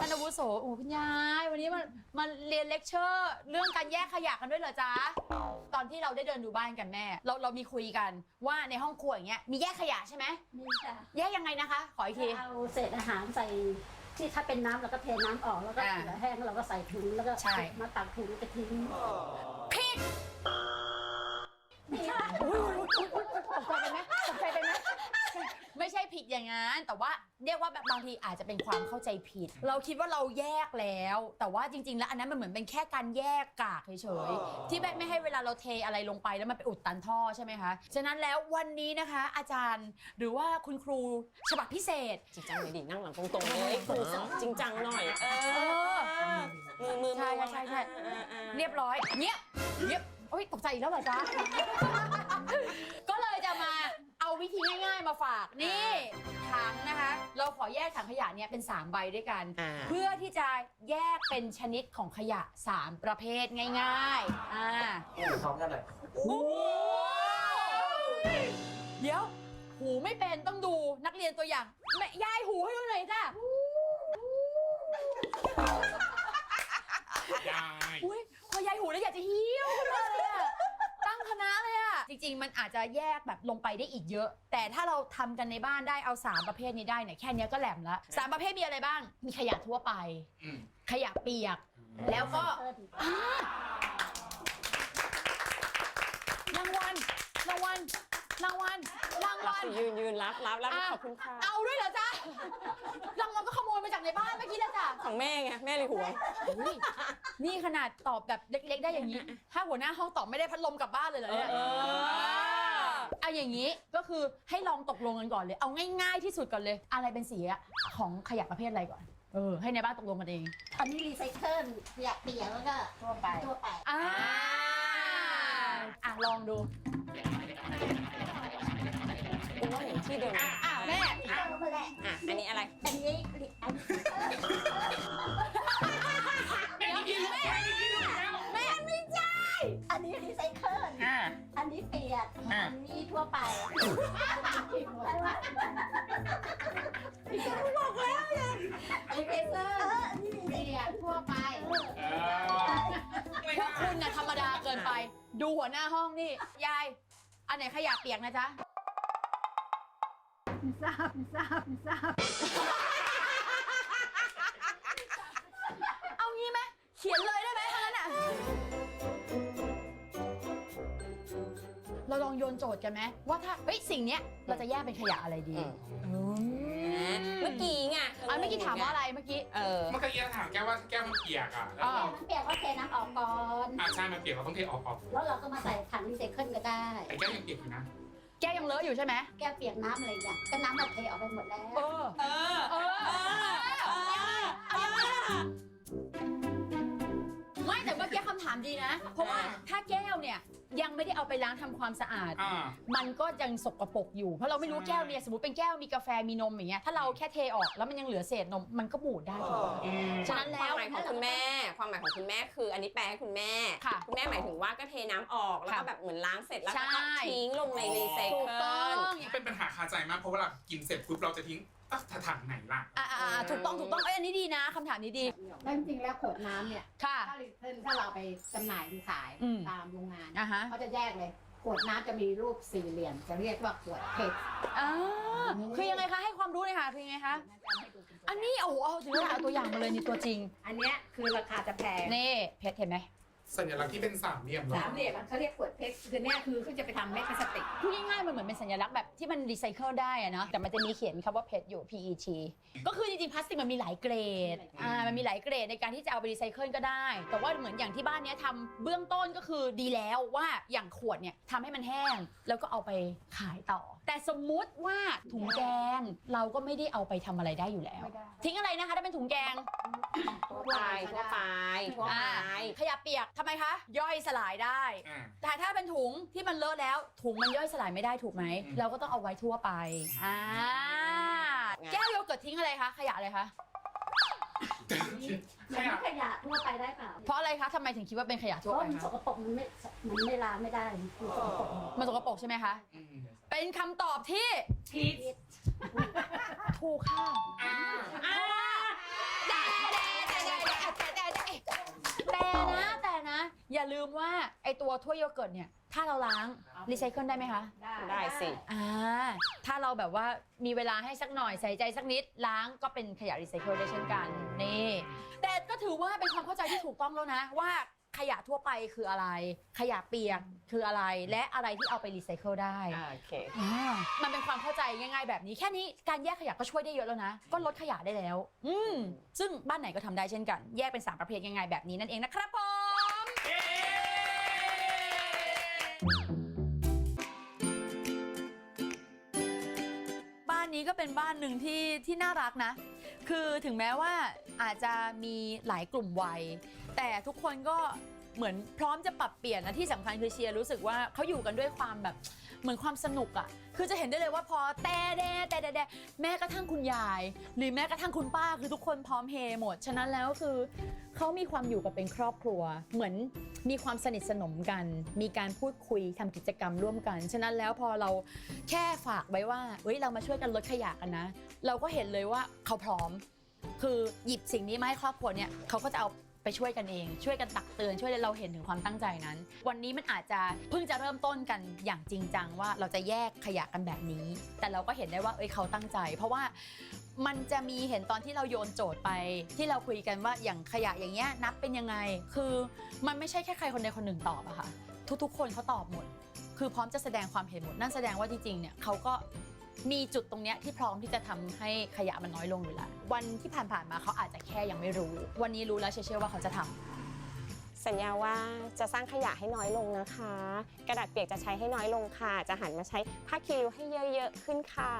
วันนี้มันมันเรียนเลคเชอร์เรื่องการแยกขยะกันด้วยเหรอจ๊ะ ตอนที่เราได้เดินดูบ้านกันแม่ เราเรามีคุยกันว่าในห้องครัวอย่างเงี้ยมีแยกขยะใช่ไหมนี่ค่ะแยกยังไงนะคะ ขออีกที เอาเศษอาหารใส่ที่ถ้าเป็นน้ำเราก็เทน้ำออกแล้วก็อ่าเหลือแห้งเราก็ใส่ถุงแล้วก็ใช่ มาตักถุงไปทิ้งผิดไม่ใช่อุ้ยอุ้ยอุ้ยอุ้ยตกใจไปไหมตกใจไปไหม ไม่ใช่ผิดอย่างนั้นแต่ว่าเรียกว่าแบบบางทีอาจจะเป็นความเข้าใจผิด เราคิดว่าเราแยกแล้ว แต่ว่าจริง ๆ แล้วอันนั้นมันเหมือนเป็นแค่การแยกกากเฉยๆที่แบบไม่ให้เวลาเราเทอะไรลงไปแล้วมันไปอุดตันท่อใช่ไหมคะฉะนั้นแล้ววันนี้นะคะ อาจารย์หรือว่าคุณครูฉบับพิเศษ จริงจังเลยดินั่งหลังตรงๆเลยครูจริงจังหน่อย เอเออมือมือใช่มือใช่ใช่อ่าอ่าเรียบร้อยเงียบเงียบโอ้ยตกใจอีกแล้วเหรอจ๊ะก็เลยจะมาเอาวิธีง่ายๆ มาฝากนี่ถังนะคะ เราขอแยกถังขยะเนี่ยเป็น 3 ใบด้วยกัน อ่า เพื่อที่จะแยกเป็นชนิดของขยะ 3 ประเภทง่ายๆอ่า พร้อมกันเลยเจริง ๆ มันอาจจะแยกแบบลงไปได้อีกเยอะ แต่ถ้าเราทำกันในบ้านได้เอา 3 ประเภทนี้ได้เนี่ยแค่เนี้ยก็แหลมละสามประเภทมีอะไรบ้าง มีขยะทั่วไป อืมขยะเปียก แล้วก็รางวัลรางวัลรางวัลรางรับวัลสิยืนยืนรับรับรับอะ ขอบคุณค่ะเอาด้วยเหรอจ๊ะรางวัลก็ขโมยมาจากในบ้านเมื่อกี้แหละจ้ะ ของแม่ไงแม่เลยห่วง อุ๊ย นี่ขนาดตอบแบบเล็กๆ ได้อย่างนี้ ถ้าหัวหน้าห้องตอบไม่ได้พัดลมกลับบ้านเลยเหรอเนี่ยเออ เอาอย่างนี้ก็คือให้ลองตกลงกันก่อนเลย เอาง่ายๆที่สุดก่อนเลย อะไรเป็นสีอะของขยะประเภทอะไรก่อน เออ ให้ในบ้านตกลงกันเองอันนี้รีไซเคิลขยะเปียกแล้วก็ทั่วไปทั่วไป อ่าอะลองดูกูว่าอย่างที่เดิมอะแม่ เอามาแหละอะอันนี้อะไร อันนี้อันนี้ รีไซเคิลอันนี้เปียกทั่วไป เออไม่พวได้กคุณน่ะธรรมดาเกินไป ดูหัวหน้าห้องนี่ ยาย อันไหนขยะเปียกนะจ๊ะไม่ทราบไม่ทราบไม่ทราบเอางี้ไหมเขียนเลยได้ไหมถ้างั้นอะ เราลองโยนโจทย์กันไหมว่าถ้าเฮ้ยสิ่งเนี้ยเราจะแยกเป็นขยะอะไรดีอืม เมื่อกี้ไงอันเมื่อกี้ถามว่าอะไรเมื่อกี้ เออ เมื่อกี้ถามแก้วว่าแก้วมันเปียกอะแล้วอ่าเราน้ำเปียกก็เทน้ำออกก่อน อ่าใช่มันเปียกเราต้องเทออกออกแล้วเราก็มาใส่ถังรีไซเคิลก็ได้ แต่แก้วยังเปียกอยู่นะแก้วยังเลอะอยู่ใช่ไหมแก้วเปียกน้ำอะไรอย่างก็น้ำมันเทออกไปหมดแล้ว เออ เออ เออ เออ ดีนะ เพราะว่าถ้าแก้วเนี่ยยังไม่ได้เอาไปล้างทำความสะอาด อ่า มันก็ยังสกปรกอยู่ เพราะเราไม่รู้ใช่แก้วเนี่ยสมมติเป็นแก้วมีกาแฟมีนมอย่างเงี้ยถ้าเราแค่เทออกแล้วมันยังเหลือเศษนมมันก็บูดได้ถูกไหมอืมฉะนั้นแล้ว ความหมายของคุณแม่ ความหมายของคุณแม่คือ อันนี้แปลให้คุณแม่ค่ะคุณแม่หมายถึงว่าก็เทน้ำออกแล้วก็ค่ะแบบเหมือนล้างเสร็จแล้วใช่ก็ทิ้งลงในรีไซถูกเคิต้อล ง เป็นปัญหาคาใจมากเพราะเวลากินเสร็จปุ๊บเราจะทิ้งอะ ถังไหนล่ะอ่าอ่าถูกต้องถูกต้องเอ้ยอันนี้ดีนะคำถามนี้ดีแล้วจริงๆแล้วขวดน้ำเนี่ยค่ะ ถ้ารีเทิร์นถ้าเราไปจำหน่ายหรือขายอืม ตามโรงงานอะฮะเขาจะแยกเลย ขวดน้ำจะมีรูปสี่เหลี่ยม จะเรียกว่าขวดเพชรอ่าคือยังไงคะให้ความรู้เลยค่ะคือยังไงคะอันนี้โอ้โหเอาถึงเอาตัวอย่างมาเลยนี่ตัวจริง อันเนี้ยคือราคาจะแพง นี่เพชรเห็นไหม สัญลักษณ์ที่เป็นสามเหลี่ยมเหรอสามเหลี่ยมเขาเรียกขวดเพชรคือเนี่ยคือเขาจะไปทำเม็ดพลาสติก พูดง่ายๆ มันเหมือนเป็นสัญลักษณ์แบบที่มันรีไซเคิลได้อะเนาะ แต่มันจะมีเขียนคำว่าเพชรอยู่ PET ก็คือจริงๆ พลาสติกมันมีหลายเกรด อ่า มันมีหลายเกรดในการที่จะเอาไปรีไซเคิลก็ได้ แต่ว่าเหมือนอย่างที่บ้านเนี้ยทำเบื้องต้นก็คือดีแล้วว่าอย่างขวดเนี่ยทำให้มันแห้ง แล้วก็เอาไปขายต่อ แต่สมมุติว่าถุงแกงเราก็ไม่ได้เอาไปทำอะไรได้อยู่แล้ว ไม่ได้ ทิ้งอะไรนะคะถ้าเป็นถุงแกง ทั่วไปทั่วไปทั่วอ่าไปขยะเปียกทำไมคะย่อยสลายได้ อ่า แต่ถ้าเป็นถุงที่มันเลอะแล้ว ถุงมันย่อยสลายไม่ได้ถูกไหม อืม เราก็ต้องเอาไว้ทั่วไปอ่าแก้วโยเกิร์ตทิ้งอะไรคะขยะอะไรคะขมันยะขยะทั่วไปได้เปล่าเพราะอะไรคะทำไมถึงคิดว่าเป็นขยะเพทั่วราะไปมันสคะกปรกมันไม่มันไม่ล้างไม่ได้มันสกปรกมันสกปรกใช่ไหมคะ อืมเป็นคำตอบที่ ผิด อย่าลืมว่าไอตัวถ้วยโยเกิร์ตเนี่ย ถ้าเราล้างรีไซเคิลได้ไหมคะได้สิ อ่าถ้าเราแบบว่ามีเวลาให้สักหน่อยใส่ใจสักนิดล้างก็เป็นขยะรีไซเคิลได้เช่นกันนี่แต่ก็ถือว่าเป็นความเข้าใจที่ถูกต้องแล้วนะว่าขยะทั่วไปคืออะไร ขยะเปียกคืออะไร และอะไรที่เอาไปรีไซเคิลได้โอเคอ่ามันเป็นความเข้าใจง่าย ๆ แบบนี้แค่นี้การแยกขยะก็ช่วยได้เยอะแล้วนะ ก็ลดขยะได้แล้ว อืมซึ่งบ้านไหนก็ทำได้เช่นกัน แยกเป็น 3 ประเภทง่ายๆแบบนี้นั่นเองนะครับผม บ้านนี้ก็เป็นบ้านหนึ่งที่ที่น่ารักนะ คือถึงแม้ว่าอาจจะมีหลายกลุ่มวัย แต่ทุกคนก็ เหมือนพร้อมจะปรับเปลี่ยนนะที่สำคัญคือเชียร์รู้สึกว่าเขาอยู่กันด้วยความแบบเหมือนความสนุกอะ่ะคือจะเห็นได้เลยว่าพอแต่แดแต่แดแต่แม้กระทั่งคุณยาย หรือแม้กระทั่งคุณป้าคือทุกคนพร้อมเฮหมด ฉะนั้นแล้วคือเขามีความอยู่กับเป็นครอบครัว เหมือนมีความสนิทสนมกัน มีการพูดคุยทำกิจกรรมร่วมกัน ฉะนั้นแล้วพอเราแค่ฝากไว้ว่าเฮ้ยเรามาช่วยกันลดขยะกันนะ เราก็เห็นเลยว่าเขาพร้อม คือหยิบสิ่งนี้มาให้ครอบครัวเนี่ยเขาก็จะเอา ไปช่วยกันเอง ช่วยกันตักเตือนช่วยเราเห็นถึงความตั้งใจนั้น วันนี้มันอาจจะเพิ่งจะเริ่มต้นกันอย่างจริงจังว่าเราจะแยกขยะกันแบบนี้ แต่เราก็เห็นได้ว่าเอ้ยเขาตั้งใจ เพราะว่ามันจะมีเห็นตอนที่เราโยนโจทย์ไป ที่เราคุยกันว่าอย่างขยะอย่างเงี้ยนับเป็นยังไง คือมันไม่ใช่แค่ใครคนใดคนหนึ่งตอบอะค่ะทุกๆ คนเขาตอบหมด คือพร้อมจะแสดงความเห็นหมดนั่นแสดงว่าจริงๆเนี่ยเขาก็ มีจุดตรงเนี้ยที่พร้อมที่จะทำให้ขยะมันน้อยลงอยู่แล้ววันที่ผ่านๆมาเขาอาจจะแค่ยังไม่รู้ วันนี้รู้แล้วเชื่อว่าเขาจะทำสัญญาว่าจะสร้างขยะให้น้อยลงนะคะ กระดาษเปียกจะใช้ให้น้อยลงค่ะ จะหันมาใช้ผ้าคีริ้วให้เยอะๆขึ้นค่ะ